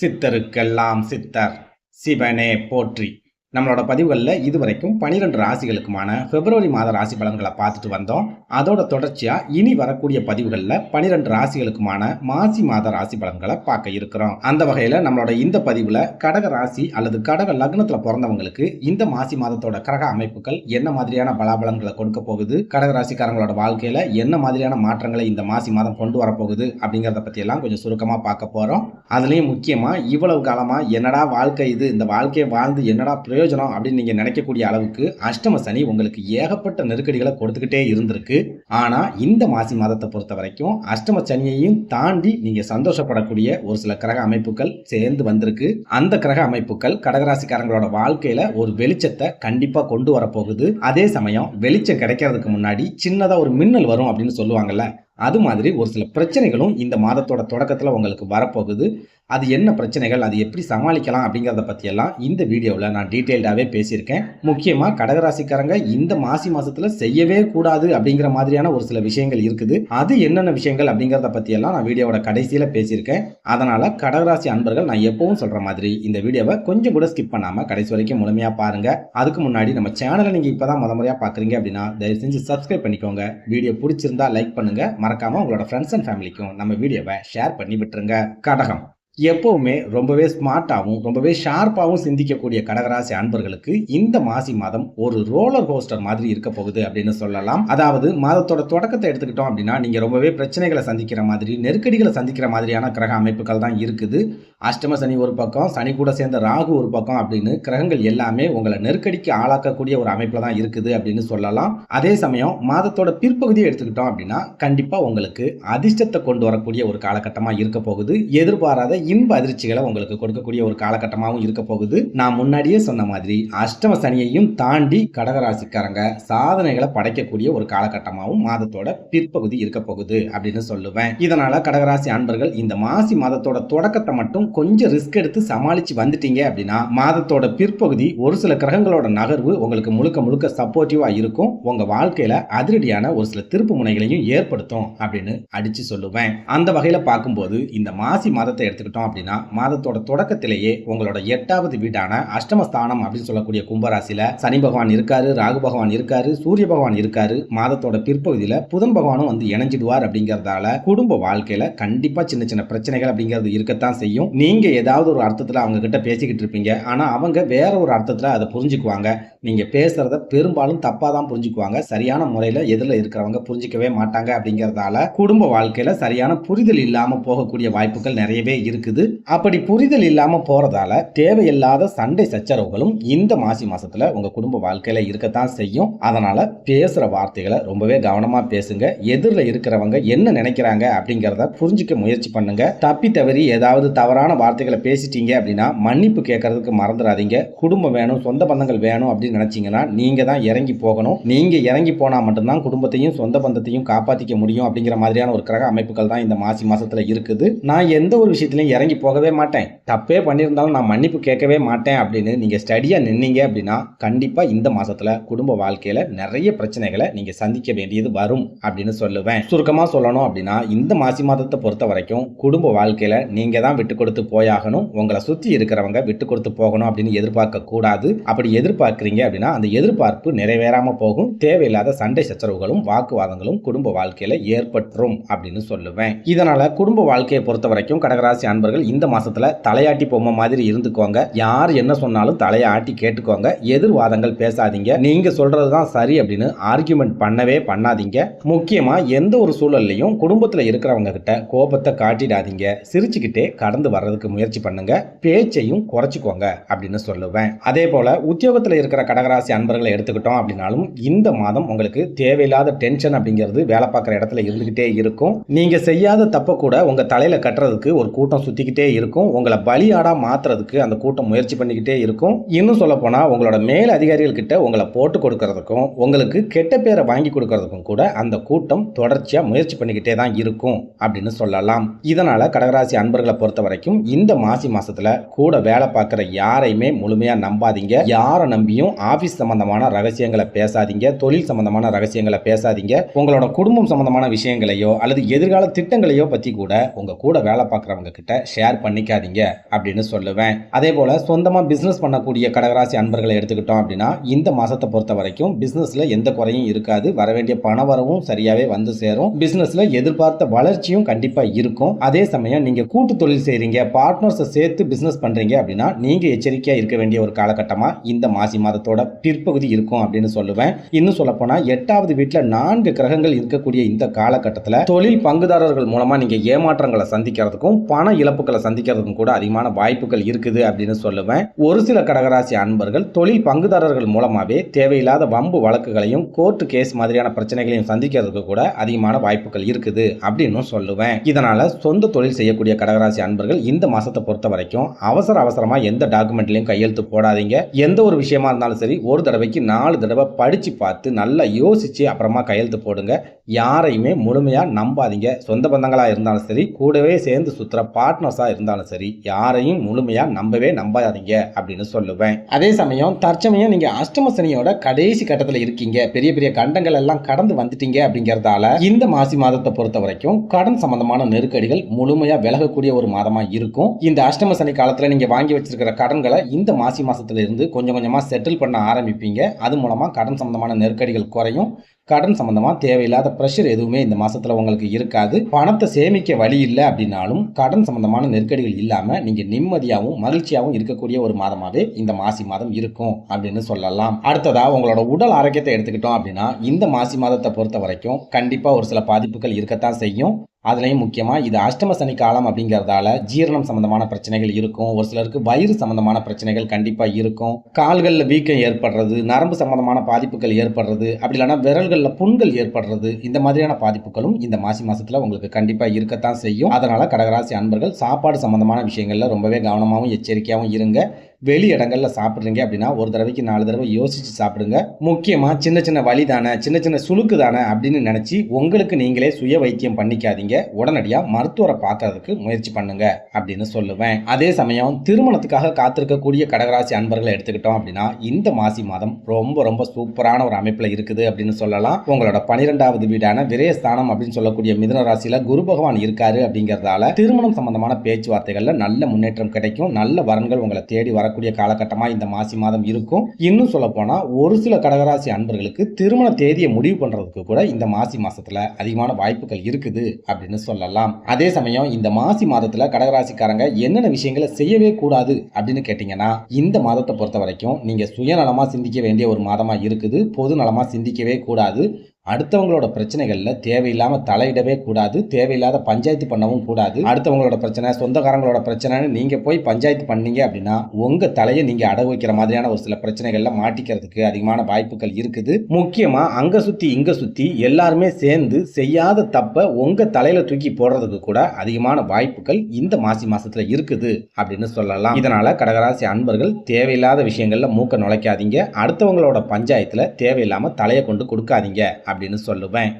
சித்தருக்கெல்லாம் சித்தர். சிவனே போற்றி. நம்மளோட பதிவுகளில் இதுவரைக்கும் பனிரெண்டு ராசிகளுக்குமான பிப்ரவரி மாத ராசி பலன்களை பார்த்துட்டு வந்தோம். அதோட தொடர்ச்சியாக இனி வரக்கூடிய பதிவுகளில் பனிரெண்டு ராசிகளுக்குமான மாசி மாத ராசி பலன்களை பார்க்க இருக்கிறோம். அந்த வகையில் நம்மளோட இந்த பதிவில் கடக ராசி அல்லது கடக லக்னத்தில் பிறந்தவங்களுக்கு இந்த மாசி மாதத்தோட கிரக அமைப்புகள் என்ன மாதிரியான பலாபலன்களை கொடுக்க போகுது? கடக ராசிக்காரங்களோட வாழ்க்கையில் என்ன மாதிரியான மாற்றங்களை இந்த மாசி மாதம் கொண்டு வரப்போகுது அப்படிங்கிறத பற்றியெல்லாம் கொஞ்சம் சுருக்கமாக பார்க்க போகிறோம் அதுலேயும் முக்கியமாக இவ்வளவு காலமாக என்னடா வாழ்க்கை இது? இந்த வாழ்க்கையை வாழ்ந்து என்னடா பிரயோஜனம் அப்படின்னு நீங்கள் நினைக்கக்கூடிய அளவுக்கு அஷ்டம சனி உங்களுக்கு ஏகப்பட்ட நெருக்கடிகளை கொடுத்துக்கிட்டே இருந்திருக்கு. ஆனால் இந்த மாசி மாதத்தை பொறுத்த வரைக்கும் அஷ்டம சனியையும் தாண்டி நீங்கள் சந்தோஷப்படக்கூடிய ஒரு சில கிரக அமைப்புகள் சேர்ந்து வந்திருக்கு. அந்த கிரக அமைப்புகள் கடகராசிக்காரங்களோட வாழ்க்கையில் ஒரு வெளிச்சத்தை கண்டிப்பாக கொண்டு வரப்போகுது. அதே சமயம் வெளிச்சம் கிடைக்கிறதுக்கு முன்னாடி சின்னதாக ஒரு மின்னல் வரும் அப்படின்னு சொல்லுவாங்கல்ல அது மாதிரி ஒரு சில பிரச்சனைகளும் இந்த மாதத்தோட தொடக்கத்தில் உங்களுக்கு வரப்போகுது. அது என்ன பிரச்சனைகள் அது எப்படி சமாளிக்கலாம் அப்படிங்கிறத பற்றியெல்லாம் இந்த வீடியோவில் நான் டீட்டெயில்டாகவே பேசியிருக்கேன். முக்கியமாக கடகராசிக்காரங்க இந்த மாசி மாதத்தில் செய்யவே கூடாது அப்படிங்கிற மாதிரியான ஒரு சில விஷயங்கள் இருக்குது. அது என்னென்ன விஷயங்கள் அப்படிங்கிறத பற்றியெல்லாம் நான் வீடியோவோட கடைசியில் பேசியிருக்கேன். அதனால் கடகராசி அன்பர்கள் நான் எப்பவும் சொல்கிற மாதிரி இந்த வீடியோவை கொஞ்சம் கூட ஸ்கிப் பண்ணாமல் கடைசி வரைக்கும் முழுமையாக பாருங்கள் அதுக்கு முன்னாடி நம்ம சேனலை நீங்கள் இப்போ தான் முத முறையாக பார்க்குறீங்க அப்படின்னா தயவு செஞ்சு சப்ஸ்கிரைப் பண்ணிக்கோங்க. வீடியோ பிடிச்சிருந்தா லைக் பண்ணுங்கள் மறக்காமல் உங்களோட ஃப்ரெண்ட்ஸ் அண்ட் ஃபேமிலிக்கும் நம்ம வீடியோவை ஷேர் பண்ணி விட்டுருங்க. கடகம் எப்பவுமே ரொம்பவே ஸ்மார்ட்டாகவும் ரொம்பவே ஷார்ப்பாகவும் சிந்திக்கக்கூடிய கடகராசி அன்பர்களுக்கு இந்த மாசி மாதம் ஒரு ரோலர் கோஸ்டர் மாதிரி இருக்க போகுது அப்படின்னு சொல்லலாம். அதாவது மாதத்தோட தொடக்கத்தை எடுத்துக்கிட்டோம் அப்படின்னா நீங்க ரொம்பவே பிரச்சனைகளை சந்திக்கிற மாதிரி நெருக்கடிகளை சந்திக்கிற மாதிரியான கிரக அமைப்புகள் தான் இருக்குது. அஷ்டம சனி ஒரு பக்கம் சனி கூட சேர்ந்த ராகு ஒரு பக்கம் அப்படின்னு கிரகங்கள் எல்லாமே உங்களை நெருக்கடிக்கு ஆளாக்கக்கூடிய ஒரு அமைப்புல தான் இருக்குது அப்படின்னு சொல்லலாம். அதே சமயம் மாதத்தோட பிற்பகுதியை எடுத்துக்கிட்டோம் அப்படின்னா கண்டிப்பா உங்களுக்கு அதிர்ஷ்டத்தை கொண்டு வரக்கூடிய ஒரு காலகட்டமா இருக்க போகுது. எதிர்பாராத இன்ப அதிர்ச்சிகளை உங்களுக்கு கொடுக்கக்கூடிய ஒரு காலகட்டமாகவும் இருக்க போகுது. நான் முன்னாடியே சொன்ன மாதிரி அஷ்டம சனியையும் தாண்டி கடகராசிக்காரங்க சாதனைகளை படைக்கக்கூடிய ஒரு காலகட்டமாகவும் மாதத்தோட பிற்பகுதி இருக்க போகுது அப்படின்னு சொல்லுவேன். இதனால கடகராசி அன்பர்கள் இந்த மாசி மாதத்தோட தொடக்கத்தை மட்டும் கொஞ்சம் ரிஸ்க் எடுத்து சமாளிச்சு வந்துட்டீங்க அப்படின்னா மாதத்தோட பிற்பகுதி ஒரு சில கிரகங்களோட நகர்வு உங்களுக்கு முழுக்க முழுக்க சப்போர்ட்டிவா இருக்கும். உங்க வாழ்க்கையில அதிரடியான ஒரு சில திருப்பு முனைகளையும் ஏற்படுத்தும் அப்படின்னு அடிச்சு சொல்லுவேன். அந்த வகையில பார்க்கும்போது இந்த மாசி மாதத்தை எடுத்துக்கிட்டோம் அப்படின்னா மாதத்தோட தொடக்கத்திலேயே உங்களோட எட்டாவது வீடான அஷ்டமஸ்தானம் அப்படின்னு சொல்லக்கூடிய கும்பராசியில சனி பகவான் இருக்காரு ராகு பகவான் இருக்காரு சூரிய பகவான் இருக்காரு. மாதத்தோட பிற்பகுதியில புதன் பகவானும் வந்து இணைஞ்சிடுவார் அப்படிங்கறதால குடும்ப வாழ்க்கையில கண்டிப்பா சின்ன சின்ன பிரச்சனைகள் அப்படிங்கிறது இருக்கத்தான் செய்யும். நீங்க ஏதாவது ஒரு அர்த்தத்துல அவங்க கிட்ட பேசிக்கிட்டு இருப்பீங்க. ஆனா அவங்க வேற ஒரு அர்த்தத்துல அதை புரிஞ்சுக்குவாங்க. நீங்க பேசுறத பெரும்பாலும் தப்பா தான் புரிஞ்சுக்குவாங்க. சரியான முறையில எதிரில் இருக்கிறவங்க புரிஞ்சிக்கவே மாட்டாங்க அப்படிங்கறதால குடும்ப வாழ்க்கையில சரியான புரிதல் இல்லாம போகக்கூடிய வாய்ப்புகள் நிறையவே இருக்குது. அப்படி புரிதல் இல்லாம போறதால தேவையில்லாத சண்டை சச்சரவுகளும் இந்த மாசி மாசத்துல உங்க குடும்ப வாழ்க்கையில இருக்கத்தான் செய்யும். அதனால பேசுற வார்த்தைகளை ரொம்பவே கவனமா பேசுங்க. எதிரில் இருக்கிறவங்க என்ன நினைக்கிறாங்க அப்படிங்கிறத புரிஞ்சுக்க முயற்சி பண்ணுங்க. தப்பி தவறி ஏதாவது தவறான வார்த்தைகளை பேசிட்டீங்க அப்படின்னா மன்னிப்பு கேட்கறதுக்கு மறந்துடாதீங்க. குடும்பம் வேணும் சொந்த பந்தங்கள் வேணும் அப்படின்னு நினைச்சீங்கன்னா நீங்க தான் இறங்கி போகணும். நீங்க இறங்கி போனா மட்டும்தான் குடும்பத்தையும் சொந்த பந்தத்தையும் காப்பாத்திக்க முடியும் அப்படிங்கிற மாதிரியான ஒரு கிரக அமைப்புகள் தான் இந்த மாசி மாசத்துல இருக்குது. நான் எந்த ஒரு விஷயத்திலையும் இறங்கி போகவே மாட்டேன். தப்பே பண்ணியிருந்தாலும் நான் மன்னிப்பு கேட்கவே மாட்டேன் அப்படின்னு நீங்கள் ஸ்டடியாக நின்னீங்க அப்படின்னா கண்டிப்பாக இந்த மாதத்தில் குடும்ப வாழ்க்கையில் நிறைய பிரச்சனைகளை நீங்கள் சந்திக்க வேண்டியது வரும் அப்படின்னு சொல்லுவேன். சுருக்கமாக சொல்லணும் அப்படின்னா இந்த மாசி மாதத்தை பொறுத்த வரைக்கும் குடும்ப வாழ்க்கையில் நீங்கள் தான் விட்டு கொடுத்து போயாகணும். உங்களை சுற்றி இருக்கிறவங்க விட்டு கொடுத்து போகணும் அப்படின்னு எதிர்பார்க்க கூடாது. அப்படி எதிர்பார்க்குறீங்க அப்படின்னா அந்த எதிர்பார்ப்பு நிறைவேறாமல் போகும். தேவையில்லாத சண்டை சச்சரவுகளும் வாக்குவாதங்களும் குடும்ப வாழ்க்கையில் ஏற்பட்டுரும் அப்படின்னு சொல்லுவேன். இதனால் குடும்ப வாழ்க்கையை பொறுத்த வரைக்கும் கடகராசி நண்பர்கள் இந்த மாசத்துல தலையாட்டி பொம்மை மாதிரி இருந்துக்கோங்க. யார் என்ன சொன்னாலும் தலையாட்டி கேட்டுக்கோங்க. எதிர்வாதங்கள் பேசாதீங்க. நீங்க சொல்கிறது தான் சரி அப்படின்னு ஆர்கியூமெண்ட் பண்ணவே பண்ணாதீங்க. முக்கியமா எந்த ஒரு சூழல்லையும் குடும்பத்துல இருக்கிறவங்க கிட்ட கோபத்தை காட்டிடாதீங்க. சிரிச்சுக்கிட்டே கடந்து வர்றதுக்கு முயற்சி பண்ணுங்க. பேச்சையும் குறைச்சிக்கோங்க அப்படின்னு சொல்லுவேன். அதே போல உத்தியோகத்துல இருக்கிற கடகராசி அன்பர்களை எடுத்துக்கிட்டோம் அப்படின்னாலும் இந்த மாதம் உங்களுக்கு தேவையில்லாத டென்ஷன் அப்படிங்கிறது வேலை பார்க்குற இடத்துல இருந்துகிட்டே இருக்கும். நீங்க செய்யாத தப்ப கூட உங்க தலையில கட்டுறதுக்கு ஒரு கூட்டம் சுற்றிக்கிட்டே இருக்கும். உங்களை பலியாடாக மாற்றுறதுக்கு அந்த கூட்டம் முயற்சி பண்ணிக்கிட்டே இருக்கும். இன்னும் சொல்லப்போனால் உங்களோட மேல் அதிகாரிகள்கிட்ட உங்களை போட்டு கொடுக்கறதுக்கும் உங்களுக்கு கெட்ட பேரை வாங்கி கொடுக்கறதுக்கும் கூட அந்த கூட்டம் தொடர்ச்சியாக முயற்சி பண்ணிக்கிட்டே தான் இருக்கும் அப்படின்னு சொல்லலாம். இதனால் கடகராசி அன்பர்களை பொறுத்த வரைக்கும் இந்த மாசி மாசத்துல கூட வேலை பார்க்குற யாரையுமே முழுமையாக நம்பாதீங்க. யாரை நம்பியும் ஆஃபீஸ் சம்பந்தமான ரகசியங்களை பேசாதீங்க. தொழில் சம்பந்தமான ரகசியங்களை பேசாதீங்க. உங்களோட குடும்பம் சம்பந்தமான விஷயங்களையோ அல்லது எதிர்கால திட்டங்களையோ பற்றி கூட உங்கள் கூட வேலை பார்க்குறவங்க கிட்ட ஷேர் பண்ணிக்காதீங்க அப்படின்னு சொல்லுவேன். அதே போல சொந்தமா பிசினஸ் பண்ணக்கூடிய கடகராசி அன்பர்களை எடுத்துக்கிட்டோம் அப்படின்னா இந்த மாசத்தை பொறுத்த வரைக்கும் பிசினஸ்ல எந்த குறையும் இருக்காது. வர வேண்டிய பண வரவும் சரியாவே வந்து சேரும். பிசினஸ்ல எதிர்பார்த்த வளர்ச்சியும் கண்டிப்பா இருக்கும். அதே சமயம் நீங்க கூட்டு தொழில் செய்றீங்க பார்ட்னர்ஸை சேர்த்து பிசினஸ் பண்றீங்க அப்படின்னா நீங்க எச்சரிக்கையா இருக்க வேண்டிய ஒரு காலகட்டமா இந்த மாசி மாதத்தோட பிற்பகுதி இருக்கும் அப்படின்னு சொல்லுவேன். இன்னும் சொல்ல போனா எட்டாவது வீட்டுல நான்கு கிரகங்கள் இருக்கக்கூடிய இந்த காலகட்டத்தில் தொழில் பங்குதாரர்கள் மூலமா நீங்க ஏமாற்றங்களை சந்திக்கிறதுக்கும் பண இழப்புகளை சந்திக்கிறதுக்கும் கூட அதிகமான வாய்ப்புகள் இருக்குது அப்படின்னு சொல்லுவேன். ஒரு சில கடகராசி அன்பர்கள் தொழில் பங்குதாரர்கள் மூலமாகவே தேவையில்லாத வம்பு வழக்குகளையும் கோர்ட்டு கேஸ் மாதிரியான பிரச்சனைகளையும் சந்திக்கிறதுக்கு கூட அதிகமான வாய்ப்புகள் இருக்குது அப்படின்னு சொல்லுவேன். இதனால சொந்த தொழில் செய்யக்கூடிய கடகராசி அன்பர்கள் இந்த மாசத்தை பொறுத்த வரைக்கும் அவசர அவசரமா எந்த டாக்குமெண்ட்லையும் கையெழுத்து போடாதீங்க. எந்த ஒரு விஷயமா இருந்தாலும் சரி ஒரு தடவைக்கு நாலு தடவை படிச்சு பார்த்து நல்லா யோசிச்சு அப்புறமா கையெழுத்து போடுங்க. யாரையுமே முழுமையாக நம்பாதீங்க. சொந்த பந்தங்களாக இருந்தாலும் சரி கூடவே சேர்ந்து சுற்றுற பார்ட்னர்ஸாக இருந்தாலும் சரி யாரையும் முழுமையாக நம்பவே நம்பாதீங்க அப்படின்னு சொல்லுவேன். அதே சமயம் தற்சமயம் நீங்கள் அஷ்டம சனியோட கடைசி கட்டத்தில் இருக்கீங்க. பெரிய பெரிய கண்டங்கள் எல்லாம் கடந்து வந்துட்டீங்க அப்படிங்கிறதால இந்த மாசி மாதத்தை பொறுத்த வரைக்கும் கடன் சம்பந்தமான நெருக்கடிகள் முழுமையாக விலகக்கூடிய ஒரு மாதமாக இருக்கும். இந்த அஷ்டம சனி காலத்தில் நீங்கள் வாங்கி வச்சிருக்கிற கடன்களை இந்த மாசி மாதத்துல இருந்து கொஞ்சம் கொஞ்சமாக செட்டில் பண்ண ஆரம்பிப்பீங்க. அது மூலமாக கடன் சம்பந்தமான நெருக்கடிகள் குறையும். கடன் சம்பந்தமா தேவையில்லாத ப்ரெஷர் எதுவுமே இந்த மாசத்துல உங்களுக்கு இருக்காது. பணத்தை சேமிக்க வழி இல்லை அப்படின்னாலும் கடன் சம்பந்தமான நெருக்கடிகள் இல்லாம நீங்க நிம்மதியாகவும் மகிழ்ச்சியாகவும் இருக்கக்கூடிய ஒரு மாதமாவே இந்த மாசி மாதம் இருக்கும் அப்படின்னு சொல்லலாம். அடுத்ததா உங்களோட உடல் ஆரோக்கியத்தை எடுத்துக்கிட்டோம் அப்படின்னா இந்த மாசி மாதத்தை பொறுத்த வரைக்கும் கண்டிப்பா ஒரு சில பாதிப்புகள் இருக்கத்தான் செய்யும். அதுலேயும் முக்கியமாக இது அஷ்டம சனி காலம் அப்படிங்கிறதால ஜீரணம் சம்மந்தமான பிரச்சனைகள் இருக்கும். ஒரு சிலருக்கு வயிறு சம்மந்தமான பிரச்சனைகள் கண்டிப்பாக இருக்கும். கால்களில் வீக்கம் ஏற்படுறது நரம்பு சம்மந்தமான பாதிப்புகள் ஏற்படுறது அப்படி இல்லைன்னா விரல்களில் புண்கள் ஏற்படுறது இந்த மாதிரியான பாதிப்புகளும் இந்த மாசி மாதத்தில் உங்களுக்கு கண்டிப்பாக இருக்கத்தான் செய்யும். அதனால் கடகராசி அன்பர்கள் சாப்பாடு சம்மந்தமான விஷயங்களில் ரொம்பவே கவனமாகவும் எச்சரிக்கையாகவும் இருங்க. வெளி இடங்களில் சாப்பிட்றீங்க அப்படின்னா ஒரு தடவைக்கு நாலு தடவை யோசிச்சு சாப்பிடுங்க. முக்கியமாக சின்ன சின்ன வலி தானே சின்ன சின்ன சுழுக்கு தானே அப்படின்னு நினச்சி உங்களுக்கு நீங்களே சுய வைத்தியம் பண்ணிக்காதீங்க. உடனடியாக மருத்துவரை பார்க்கறதுக்கு முயற்சி பண்ணுங்க அப்படின்னு சொல்லுவேன். அதே சமயம் திருமணத்துக்காக காத்திருக்கக்கூடிய கடகராசி அன்பர்களை எடுத்துக்கிட்டோம் அப்படின்னா இந்த மாசி மாதம் ரொம்ப ரொம்ப சூப்பரான ஒரு அமைப்பில் இருக்குது அப்படின்னு சொல்லலாம். உங்களோட பனிரெண்டாவது வீடான விரயஸ்தானம் அப்படின்னு சொல்லக்கூடிய மிதன ராசியில குரு பகவான் இருக்காரு அப்படிங்கிறதால திருமணம் சம்பந்தமான பேச்சுவார்த்தைகளில் நல்ல முன்னேற்றம் கிடைக்கும். நல்ல வரன்கள் உங்களை தேடி வரக்கூடிய காலகட்டமாக இந்த மாசி மாதம் இருக்கும். இன்னும் சொல்ல போனால் ஒரு சில கடகராசி அன்பர்களுக்கு திருமண தேதியை முடிவு பண்ணுறதுக்கு கூட இந்த மாசி மாதத்தில் அதிகமான வாய்ப்புகள் இருக்குது அப்படின்னு சொல்லலாம். அதே சமயம் இந்த மாசி மாதத்தில் கடகராசிக்காரங்க என்னென்ன விஷயங்களை செய்யவே கூடாது அப்படின்னு கேட்டிங்கன்னா இந்த மாதத்தை பொறுத்த வரைக்கும் நீங்கள் சுயநலமாக சிந்திக்க வேண்டிய ஒரு மாதமாக இருக்குது. பொது நலமாக சிந்திக்கவே கூடாது. அடுத்தவங்களோட பிரச்சனைகள்ல தேவையில்லாம தலையிடவே கூடாது தேவையில்லாத பஞ்சாயத்து பண்ணவும் கூடாது. அடுத்தவங்களோட பிரச்சனை சொந்தக்காரங்களோட பிரச்சனைன்னு நீங்க போய் பஞ்சாயத்து பண்ணீங்க அப்படின்னா உங்க தலையை நீங்க அடகு வைக்கிற மாதிரியான ஒரு சில பிரச்சனைகள்ல மாட்டிக்கிறதுக்கு அதிகமான வாய்ப்புகள் இருக்குது. முக்கியமா அங்க சுத்தி இங்க சுத்தி எல்லாருமே சேர்ந்து செய்யாத தப்ப உங்க தலையில தூக்கி போடுறதுக்கு கூட அதிகமான வாய்ப்புகள் இந்த மாசி மாசத்துல இருக்குது அப்படின்னு சொல்லலாம். இதனால கடகராசி அன்பர்கள் தேவையில்லாத விஷயங்கள்ல மூக்க நுழைக்காதீங்க. அடுத்தவங்களோட பஞ்சாயத்துல தேவையில்லாம தலையை கொண்டு கொடுக்காதீங்க அப்படின்னு சொல்லுவேன்.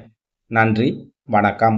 நன்றி வணக்கம்.